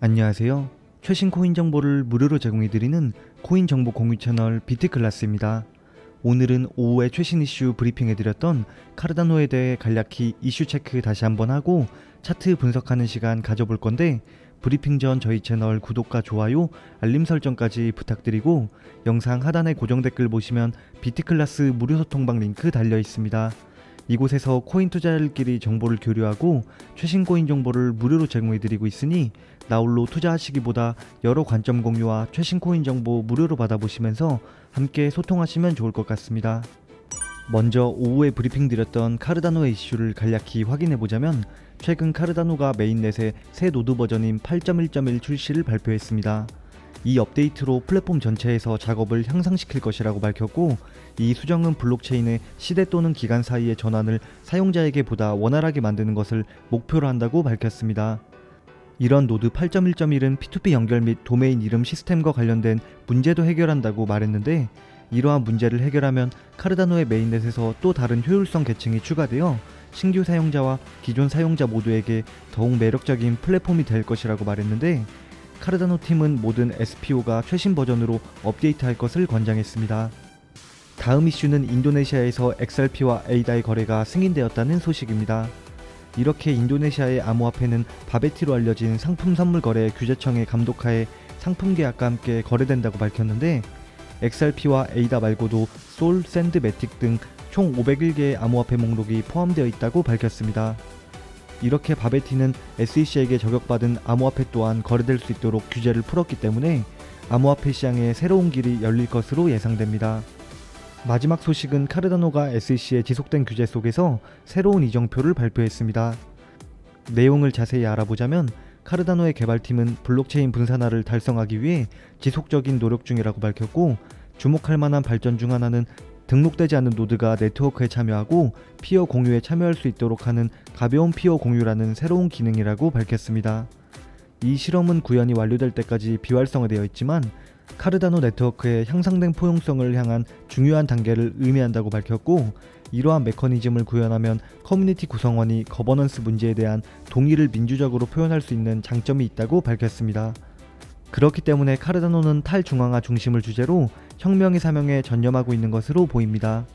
안녕하세요. 최신 코인 정보를 무료로 제공해드리는 코인 정보 공유 채널 비트클라스입니다. 오늘은 오후에 최신 이슈 브리핑해드렸던 카르다노에 대해 간략히 이슈 체크 다시 한번 하고 차트 분석하는 시간 가져볼 건데 브리핑 전 저희 채널 구독과 좋아요, 알림 설정까지 부탁드리고 영상 하단에 고정 댓글 보시면 비트클라스 무료 소통방 링크 달려 있습니다. 이곳에서 코인 투자자들끼리 정보를 교류하고 최신 코인 정보를 무료로 제공해드리고 있으니 나홀로 투자하시기보다 여러 관점 공유와 최신 코인 정보 무료로 받아보시면서 함께 소통하시면 좋을 것 같습니다. 먼저 오후에 브리핑 드렸던 카르다노의 이슈를 간략히 확인해보자면 최근 카르다노가 메인넷의 새 노드 버전인 8.1.1 출시를 발표했습니다. 이 업데이트로 플랫폼 전체에서 작업을 향상시킬 것이라고 밝혔고 이 수정은 블록체인의 시대 또는 기간 사이의 전환을 사용자에게 보다 원활하게 만드는 것을 목표로 한다고 밝혔습니다. 이런 노드 8.1.1은 P2P 연결 및 도메인 이름 시스템과 관련된 문제도 해결한다고 말했는데 이러한 문제를 해결하면 카르다노의 메인넷에서 또 다른 효율성 계층이 추가되어 신규 사용자와 기존 사용자 모두에게 더욱 매력적인 플랫폼이 될 것이라고 말했는데 카르다노 팀은 모든 SPO가 최신 버전으로 업데이트할 것을 권장했습니다. 다음 이슈는 인도네시아에서 XRP와 에이다의 거래가 승인되었다는 소식입니다. 이렇게 인도네시아의 암호화폐는 바베티로 알려진 상품 선물 거래 규제청의 감독하에 상품 계약과 함께 거래된다고 밝혔는데 XRP와 에이다 말고도 솔, 샌드, 매틱 등 총 501개의 암호화폐 목록이 포함되어 있다고 밝혔습니다. 이렇게 바베티는 SEC에게 저격받은 암호화폐 또한 거래될 수 있도록 규제를 풀었기 때문에 암호화폐 시장에 새로운 길이 열릴 것으로 예상됩니다. 마지막 소식은 카르다노가 SEC의 지속된 규제 속에서 새로운 이정표를 발표했습니다. 내용을 자세히 알아보자면 카르다노의 개발팀은 블록체인 분산화를 달성하기 위해 지속적인 노력 중이라고 밝혔고 주목할 만한 발전 중 하나는 등록되지 않은 노드가 네트워크에 참여하고 피어 공유에 참여할 수 있도록 하는 가벼운 피어 공유라는 새로운 기능이라고 밝혔습니다. 이 실험은 구현이 완료될 때까지 비활성화되어 있지만 카르다노 네트워크의 향상된 포용성을 향한 중요한 단계를 의미한다고 밝혔고 이러한 메커니즘을 구현하면 커뮤니티 구성원이 거버넌스 문제에 대한 동의를 민주적으로 표현할 수 있는 장점이 있다고 밝혔습니다. 그렇기 때문에 카르다노는 탈중앙화 중심을 주제로 혁명의 사명에 전념하고 있는 것으로 보입니다.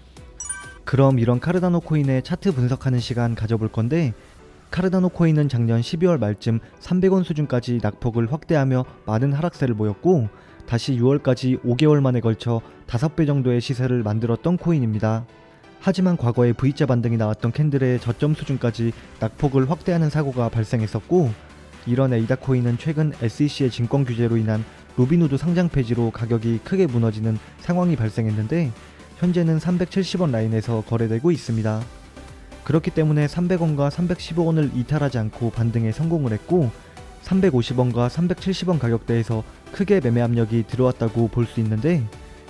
그럼 이런 카르다노 코인의 차트 분석하는 시간 가져볼 건데 카르다노 코인은 작년 12월 말쯤 300원 수준까지 낙폭을 확대하며 많은 하락세를 보였고 다시 6월까지 5개월 만에 걸쳐 5배 정도의 시세를 만들었던 코인입니다. 하지만 과거에 V자 반등이 나왔던 캔들의 저점 수준까지 낙폭을 확대하는 사고가 발생했었고 이런 에이다 코인은 최근 SEC의 증권 규제로 인한 로비누드 상장 폐지로 가격이 크게 무너지는 상황이 발생했는데 현재는 370원 라인에서 거래되고 있습니다. 그렇기 때문에 300원과 315원을 이탈하지 않고 반등에 성공을 했고 350원과 370원 가격대에서 크게 매매 압력이 들어왔다고 볼 수 있는데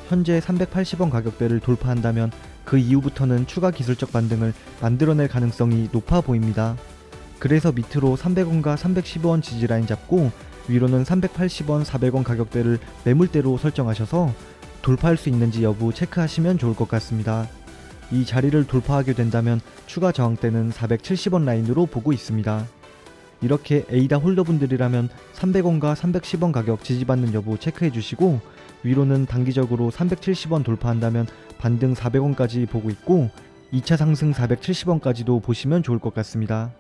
현재 380원 가격대를 돌파한다면 그 이후부터는 추가 기술적 반등을 만들어낼 가능성이 높아 보입니다. 그래서 밑으로 300원과 315원 지지라인 잡고 위로는 380원, 400원 가격대를 매물대로 설정하셔서 돌파할 수 있는지 여부 체크하시면 좋을 것 같습니다. 이 자리를 돌파하게 된다면 추가 저항대는 470원 라인으로 보고 있습니다. 이렇게 에이다 홀더분들이라면 300원과 310원 가격 지지받는 여부 체크해 주시고 위로는 단기적으로 370원 돌파한다면 반등 400원까지 보고 있고 2차 상승 470원까지도 보시면 좋을 것 같습니다.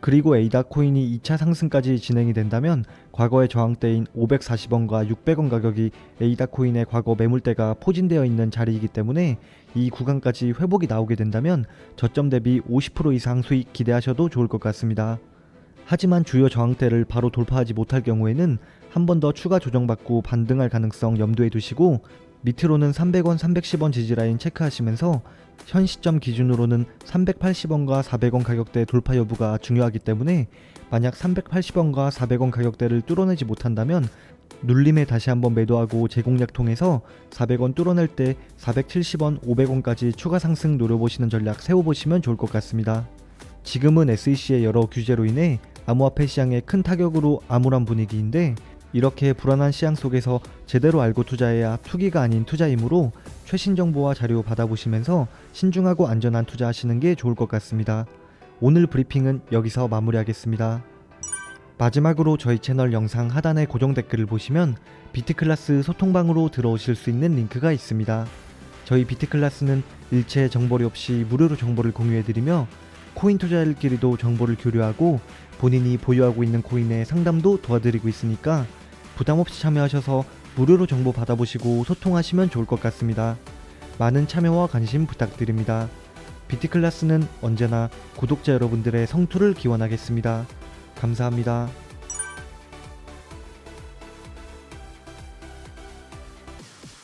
그리고 에이다 코인이 2차 상승까지 진행이 된다면 과거의 저항대인 540원과 600원 가격이 에이다 코인의 과거 매물대가 포진되어 있는 자리이기 때문에 이 구간까지 회복이 나오게 된다면 저점 대비 50% 이상 수익 기대하셔도 좋을 것 같습니다. 하지만 주요 저항대를 바로 돌파하지 못할 경우에는 한 번 더 추가 조정받고 반등할 가능성 염두에 두시고 밑으로는 300원, 310원 지지라인 체크하시면서 현 시점 기준으로는 380원과 400원 가격대 돌파 여부가 중요하기 때문에 만약 380원과 400원 가격대를 뚫어내지 못한다면 눌림에 다시 한번 매도하고 제공약 통해서 400원 뚫어낼 때 470원, 500원까지 추가 상승 노려보시는 전략 세워보시면 좋을 것 같습니다. 지금은 SEC의 여러 규제로 인해 암호화폐 시장에 큰 타격으로 암울한 분위기인데 이렇게 불안한 시장 속에서 제대로 알고 투자해야 투기가 아닌 투자이므로 최신 정보와 자료 받아보시면서 신중하고 안전한 투자하시는 게 좋을 것 같습니다. 오늘 브리핑은 여기서 마무리하겠습니다. 마지막으로 저희 채널 영상 하단의 고정 댓글을 보시면 비트클라스 소통방으로 들어오실 수 있는 링크가 있습니다. 저희 비트클라스는 일체 정보료 없이 무료로 정보를 공유해드리며 코인 투자일끼리도 정보를 교류하고 본인이 보유하고 있는 코인의 상담도 도와드리고 있으니까 부담 없이 참여하셔서 무료로 정보 받아보시고 소통하시면 좋을 것 같습니다. 많은 참여와 관심 부탁드립니다. 비트클라스는 언제나 구독자 여러분들의 성투를 기원하겠습니다. 감사합니다.